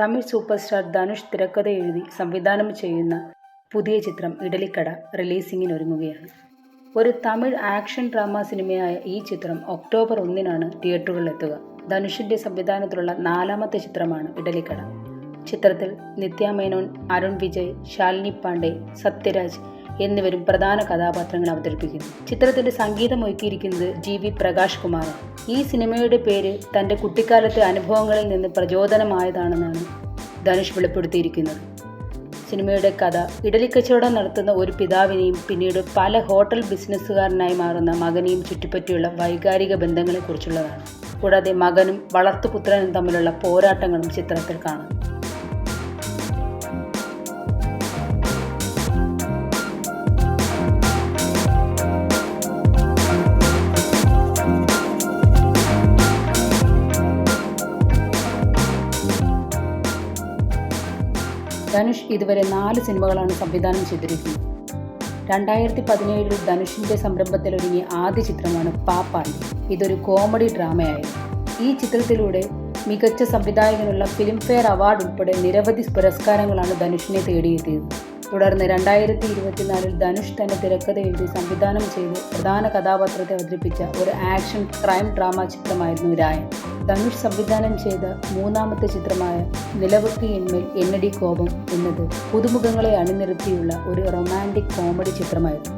Tamil super star Dhanush തിരക്കഥ എഴുതി സംവിധാനം ചെയ്യുന്ന പുതിയ ചിത്രം ഇഡലിക്കട റിലീസിങ്ങിനൊരുങ്ങുകയാണ്. ഒരു തമിഴ് ആക്ഷൻ ഡ്രാമ സിനിമയായ ഈ ചിത്രം ഒക്ടോബർ ഒന്നിനാണ് തിയേറ്ററുകളിലെത്തുക. ധനുഷിന്റെ സംവിധാനത്തിലുള്ള നാലാമത്തെ ചിത്രമാണ് ഇഡലിക്കട. ചിത്രത്തിൽ നിത്യ മേനോൻ അരുൺ വിജയ് ശാലിനി പാണ്ഡെ സത്യരാജ് എന്നിവരും പ്രധാന കഥാപാത്രങ്ങൾ അവതരിപ്പിക്കുന്നു. ചിത്രത്തിന്റെ സംഗീതം ഒരുക്കിയിരിക്കുന്നത് ജി വി പ്രകാശ് കുമാറാണ്. ഈ സിനിമയുടെ പേര് തന്റെ കുട്ടിക്കാലത്തെ അനുഭവങ്ങളിൽ നിന്ന് പ്രചോദനമായതാണെന്നാണ് ധനുഷ് വെളിപ്പെടുത്തിയിരിക്കുന്നത്. സിനിമയുടെ കഥ ഇഡലിക്കച്ചവടം നടത്തുന്ന ഒരു പിതാവിനെയും പിന്നീട് പല ഹോട്ടൽ ബിസിനസ്സുകാരനായി മാറുന്ന മകനെയും ചുറ്റിപ്പറ്റിയുള്ള വൈകാരിക ബന്ധങ്ങളെക്കുറിച്ചുള്ളതാണ്. കൂടാതെ മകനും വളർത്തുപുത്രനും തമ്മിലുള്ള പോരാട്ടങ്ങളും ചിത്രത്തിൽ കാണാം. ധനുഷ് ഇതുവരെ നാല് സിനിമകളാണ് സംവിധാനം ചെയ്തിരിക്കുന്നത്. രണ്ടായിരത്തി പതിനേഴിൽ ധനുഷിന്റെ സംരംഭത്തിലൊരുങ്ങിയ ആദ്യ ചിത്രമാണ് പാപ്പാണ്ടി ഇതൊരു കോമഡി ഡ്രാമയായിരുന്നു ഈ ചിത്രത്തിലൂടെ മികച്ച സംവിധായകനുള്ള ഫിലിംഫെയർ അവാർഡ് ഉൾപ്പെടെ നിരവധി പുരസ്കാരങ്ങളാണ് ധനുഷിനെ തേടിയെത്തിയത്. തുടർന്ന് രണ്ടായിരത്തി ഇരുപത്തിനാലിൽ ധനുഷ് തന്റെ തിരക്കഥ എഴുതി സംവിധാനം ചെയ്ത്. പ്രധാന കഥാപാത്രത്തെ അവതരിപ്പിച്ച ഒരു ആക്ഷൻ ക്രൈം ഡ്രാമ ചിത്രമായിരുന്നു രായൻ ധനുഷ് സംവിധാനം ചെയ്ത മൂന്നാമത്തെ ചിത്രമായ നിലവൃത്തി എന്മേൽ എന്നടി കോപം എന്നത് പുതുമുഖങ്ങളെ അണിനിരത്തിയുള്ള ഒരു റൊമാന്റിക് കോമഡി ചിത്രമായിരുന്നു.